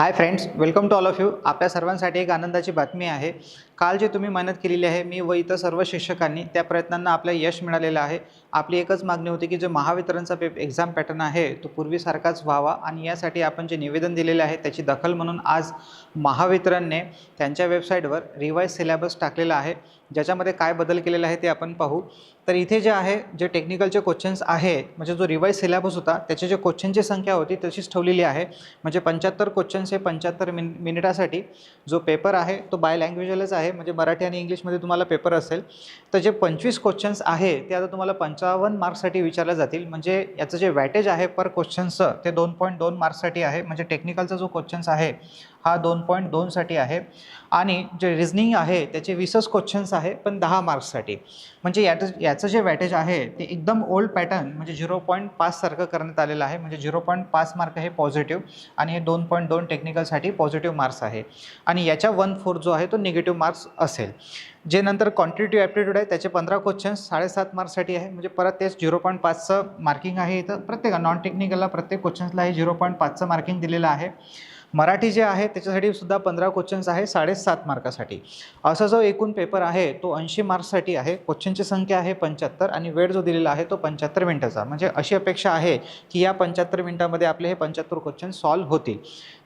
Hi friends welcome to all of you आपल्या सर्वांसाठी एक आनंदाची बातमी आहे. काल जे तुम्ही मेहनत केलेली आहे मी व इतर सर्व शिक्षकांनी त्या प्रयत्नांना आपलं यश मिळालेलं आहे. आपली एकच मागणी होती की जो महावितरणचा पे एक्झाम पॅटर्न आहे तो पूर्वीसारखाच व्हावा आणि यासाठी आपण जे निवेदन दिलेले आहे त्याची दखल म्हणून आज महावितरणने त्यांच्या वेबसाईटवर रिवाईज सिलेबस टाकलेला आहे. ज्याच्यामध्ये काय बदल केलेला आहे ते आपण पाहू. तर इथे जे आहे जे टेक्निकलचे क्वेश्चन्स आहे म्हणजे जो रिवाईज सिलेबस होता त्याचे जे क्वेश्चनची संख्या होती तशीच ठेवलेली आहे. म्हणजे पंच्याहत्तर क्वेश्चन्स हे पंच्याहत्तर मिन मिनिटासाठी जो पेपर आहे तो बाय लँग्वेजलाच आहे. म्हणजे मराठी आणि इंग्लिशमध्ये तुम्हाला पेपर असेल. तर जे पंचवीस क्वेश्चन्स आहे ते आता तुम्हाला पंचावन्न मार्क्ससाठी विचारले जातील. म्हणजे याचं जे वॅटेज आहे पर क्वेश्चन्सचं ते दोन पॉईंट दोन मार्क्ससाठी आहे. म्हणजे टेक्निकलचा जो क्वेश्चन्स आहे हा दोन पॉईंट दोनसाठी आहे. आणि जे रिझनिंग आहे त्याचे वीसच क्वेश्चन्स आहे आहे पण दहा मार्क्ससाठी. म्हणजे याचं याचं जे वॅटेज आहे ते एकदम ओल्ड पॅटर्न म्हणजे झिरो पॉईंट पाचसारखं करण्यात आलेलं आहे. म्हणजे झिरो पॉईंट पाच मार्क हे पॉझिटिव्ह आणि हे दोन पॉईंट दोन टेक्निकलसाठी पॉझिटिव्ह मार्क्स आहे. आणि याच्या वन फोर जो आहे तो निगेटिव्ह मार्क्स असेल. जे नंतर क्वांटिटिव्ह ॲप्टिट्यूड आहे त्याचे पंधरा क्वेश्चन्स साडेसात मार्क्ससाठी आहे. म्हणजे परत तेच झिरो पॉईंट पाचचं मार्किंग आहे इथं. प्रत्येक नॉन टेक्निकलला प्रत्येक क्वेश्चन्सला हे झिरो पॉईंट पाचचं मार्किंग दिलेलं आहे. मराठी जे आहे त्याच्यासाठी सुद्धा पंधरा क्वेश्चन्स आहे साडेसात मार्कासाठी. असा जो एकूण पेपर आहे तो ऐंशी मार्क्ससाठी आहे. क्वेश्चनची संख्या आहे पंच्याहत्तर आणि वेळ जो दिलेला आहे तो पंच्याहत्तर मिनटाचा. म्हणजे अशी अपेक्षा आहे की या पंच्याहत्तर मिनटामध्ये आपले हे पंच्याहत्तर क्वेश्चन सॉल्व्ह होतील.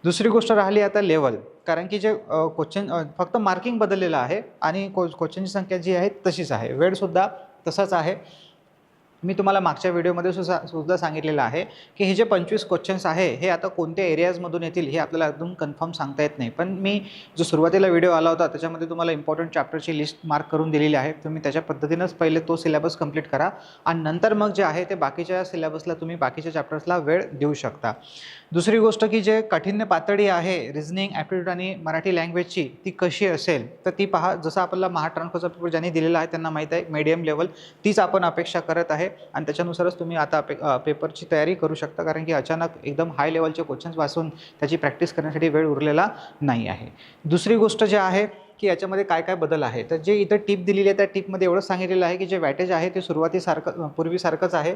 दुसरी गोष्ट राहिली आता लेवल कारण की जे क्वेश्चन फक्त मार्किंग बदललेलं आहे आणि क्वेश्चनची संख्या जी आहे तशीच आहे. वेळसुद्धा तसाच आहे. मी तुम्हाला मागच्या व्हिडिओमध्ये सुद्धा सुद्धा सांगितलेलं आहे की हे जे पंचवीस क्वेश्चन्स आहे हे आता कोणत्या एरियाजमधून येतील हे आपल्याला अजून कन्फर्म सांगता येत नाही. पण मी जो सुरुवातीला व्हिडिओ आला होता त्याच्यामध्ये तुम्हाला इम्पॉर्टंट चॅप्टरची लिस्ट मार्क करून दिलेली आहे. तुम्ही त्याच्या पद्धतीनंच पहिले तो सिलेबस कंप्लीट करा. आणि नंतर मग जे आहे ते बाकीच्या सिलेबसला तुम्ही बाकीच्या चॅप्टर्सला वेळ देऊ शकता. दुसरी गोष्ट की जे कठीण पातळी आहे रिझनिंग ॲप्टिट्यूड आणि मराठी लँग्वेजची ती कशी असेल तर ती पहा. जसं आपल्याला महाट्रान्सफरचा पेपर ज्यांनी दिलेला आहे त्यांना माहीत आहे मीडियम लेवल तीच आपण अपेक्षा करत आहे. आणि त्याच्यानुसारच तुम्ही आता अपे पेपरची तयारी करू शकता कारण की अचानक एकदम हाय लेवलचे क्वेश्चन्स वाचून त्याची प्रॅक्टिस करण्यासाठी वेळ उरलेला नाही आहे. दुसरी गोष्ट जे आहे की याच्यामध्ये काय काय बदल आहे. तर जे इथं टिप दिलेली आहे त्या टिपमध्ये एवढंच सांगितलेलं आहे की जे वॅटेज आहे ते सुरुवातीसारखं पूर्वीसारखंच आहे.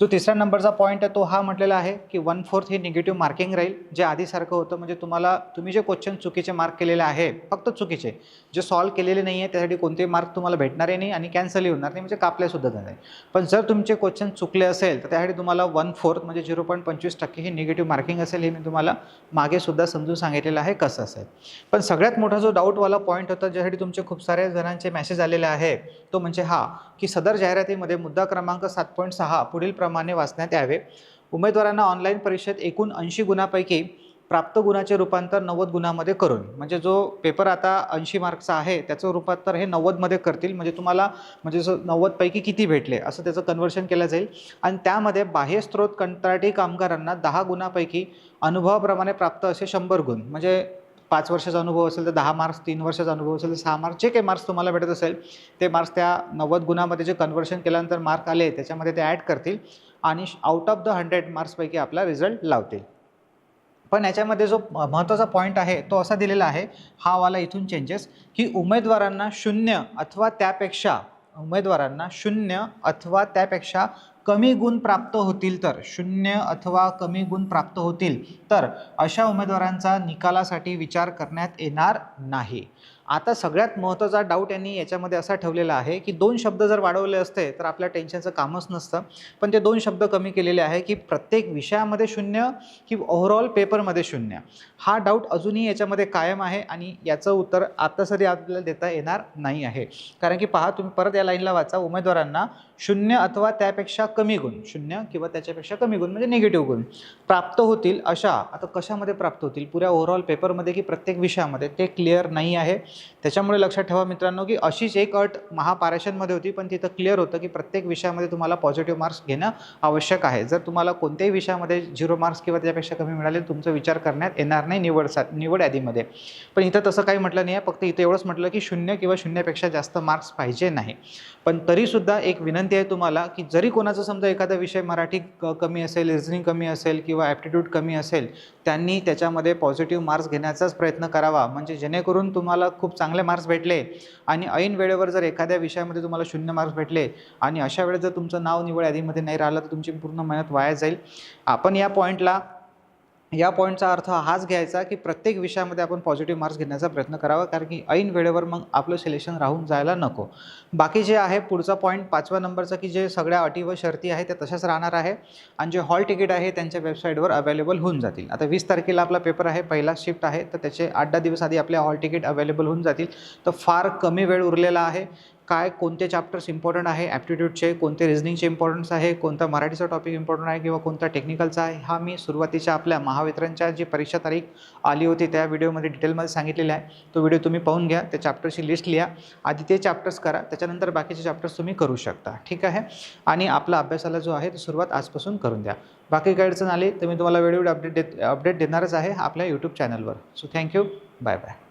जो तिसऱ्या नंबरचा पॉईंट आहे तो हा म्हटलेला आहे की वन फोर्थ हे निगेटिव्ह मार्किंग राहील. जे आधीसारखं होतं म्हणजे तुम्हाला तुम्ही जे क्वेश्चन चुकीचे मार्क केलेले आहे फक्त चुकीचे जे सॉल्व्ह केलेले नाही आहे त्यासाठी कोणते मार्क तुम्हाला भेटणारे नाही आणि कॅन्सलही होणार नाही म्हणजे कापलेसुद्धा जाणार पण जर तुमचे क्वेश्चन चुकले असेल तर त्यासाठी तुम्हाला वन फोर्थ म्हणजे झिरो पॉईंट पंचवीस टक्के हे निगेटिव्ह मार्किंग असेल हे मी तुम्हाला मागेसुद्धा समजून सांगितलेलं आहे कसं असेल. पण सगळ्यात मोठा जो डाऊटवाला पॉईंट पॉईंट होता ज्यासाठी तुमचे खूप साऱ्या जणांचे मेसेज आलेले आहे. तो म्हणजे हा की सदर जाहिरातीमध्ये मुद्दा क्रमांक सात पॉईंट सहा पुढील प्रमाणे वाचण्यात यावे. उमेदवारांना ऑनलाईन परीक्षेत एकूण ऐंशी गुणापैकी प्राप्त गुणाचे रूपांतर नव्वद गुणामध्ये करून. म्हणजे जो पेपर आता ऐंशी मार्क्सचा आहे त्याचं रूपांतर हे नव्वदमध्ये करतील. म्हणजे तुम्हाला म्हणजे जसं नव्वदपैकी किती भेटले असं त्याचं कन्वर्शन केलं जाईल. आणि त्यामध्ये बाह्य स्त्रोत कंत्राटी कामगारांना दहा गुणापैकी अनुभवाप्रमाणे प्राप्त असे शंभर गुण. म्हणजे पाच वर्षाचा अनुभव असेल तर दहा मार्क्स तीन वर्षाचा अनुभव असेल तर सहा मार्क्स जे काही मार्क्स तुम्हाला भेटत असेल ते मार्क्स त्या नव्वद गुणामध्ये जे कन्वर्शन केल्यानंतर मार्क आले त्याच्यामध्ये ते ॲड करतील आणि आउट ऑफ द हंड्रेड मार्क्सपैकी आपला रिझल्ट लावतील. पण याच्यामध्ये जो महत्त्वाचा पॉईंट आहे तो असा दिलेला आहे हा वाला इथून चेंजेस की उमेदवारांना शून्य अथवा त्यापेक्षा उमेदवारांना शून्य अथवा त्यापेक्षा कमी गुण प्राप्त होतील तर शून्य अथवा कमी गुण प्राप्त होतील तर अशा उमेदवारांचा निकालासाठी विचार करण्यात येणार नाही. आता सगळ्यात महत्त्वाचा डाऊट यांनी याच्यामध्ये असा ठेवलेला आहे की दोन शब्द जर वाढवले असते तर आपल्या टेन्शनचं कामच नसतं. पण ते दोन शब्द कमी केलेले आहे की प्रत्येक विषयामध्ये शून्य की ओव्हरऑल पेपरमध्ये शून्य. हा डाऊट अजूनही याच्यामध्ये कायम आहे आणि याचं उत्तर आता सरी आपल्याला देता येणार नाही आहे. कारण की पहा तुम्ही परत या लाईनला वाचा उमेदवारांना शून्य अथवा त्यापेक्षा कमी गुण शून्य किंवा त्याच्यापेक्षा कमी गुण म्हणजे निगेटिव्ह गुण. प्राप्त होतील अशा आता कशामध्ये प्राप्त होतील? पुऱ्या ओव्हरऑल पेपरमध्ये की प्रत्येक विषयामध्ये? ते क्लिअर नाही आहे. त्याच्यामुळे लक्षात ठेवा मित्रांनो की अशीच एक अट महापारेषणमध्ये होती पण तिथं क्लिअर होतं की प्रत्येक विषयामध्ये तुम्हाला पॉझिटिव्ह मार्क्स घेणं आवश्यक आहे. जर तुम्हाला कोणत्याही विषयामध्ये झिरो मार्क्स किंवा त्याच्यापेक्षा कमी मिळाले तुमचा विचार करण्यात येणार नाही निवड सा निवड यादीमध्ये. पण इथं तसं काही म्हटलं नाही आहे फक्त इथं एवढंच म्हटलं की शून्य किंवा शून्यापेक्षा जास्त मार्क्स पाहिजे नाही. पण तरीसुद्धा एक विनंती आहे तुम्हाला की जरी कोणाचं समजा एखादा विषय मराठी क कमी असेल रिझनिंग कमी असेल किंवा ॲप्टिट्यूड कमी असेल त्यांनी त्याच्यामध्ये पॉझिटिव्ह मार्क्स घेण्याचाच प्रयत्न करावा. म्हणजे जेणेकरून तुम्हाला खूप चांगले मार्क्स भेटले आणि ऐन वेळेवर जर एखाद्या विषयामध्ये तुम्हाला शून्य मार्क्स भेटले आणि अशा वेळेस जर तुमचं नाव निवड यादीमध्ये नाही राहिलं तर तुमची पूर्ण मेहनत वाया जाईल. आपण या पॉईंटला या पॉईंटचा अर्थ हाच घ्यायचा की प्रत्येक विषयामध्ये आपण पॉझिटिव्ह मार्क्स घेण्याचा प्रयत्न करावा कारण की ऐन वेळेवर मग आपलं सिलेक्शन राहून जायला नको. बाकी जे आहे पुढचा पॉईंट पाचव्या नंबरचा की जे सगळ्या अटी व शर्ती आहे त्या तशाच राहणार आहे आणि जे हॉल तिकीट आहे त्यांच्या वेबसाईटवर अवेलेबल होऊन जातील. आता वीस तारखेला आपला पेपर आहे पहिला शिफ्ट आहे तर त्याचे आठ दहा दिवस आधी आपल्या हॉल तिकीट अवेलेबल होऊन जातील. तर फार कमी वेळ उरलेला आहे. काय कोणते चॅप्टर्स इम्पॉर्टंट आहे ॲप्टिट्यूडचे कोणते रिझनिंगचे इम्पॉर्टन्स आहे कोणता मराठीचा टॉपिक इम्पॉर्टंट आहे किंवा कोणता टेक्निकलचा आहे हा मी सुरुवातीच्या आपल्या महावितरणच्या जी परीक्षा तारीख आली होती त्या व्हिडिओमध्ये डिटेलमध्ये सांगितलेला आहे. तो व्हिडिओ तुम्ही पाहून घ्या त्या चॅप्टरची लिस्ट लिहा. आधी ते चॅप्टर्स करा त्याच्यानंतर बाकीचे चॅप्टर्स तुम्ही करू शकता. ठीक आहे? आणि आपला अभ्यासाला जो आहे तो सुरुवात आजपासून करून द्या. बाकी काही अडचण आली तर मी तुम्हाला वेळोवेळी अपडेट देत अपडेट देणारच आहे आपल्या यूट्यूब चॅनलवर सो थँक्यू बाय बाय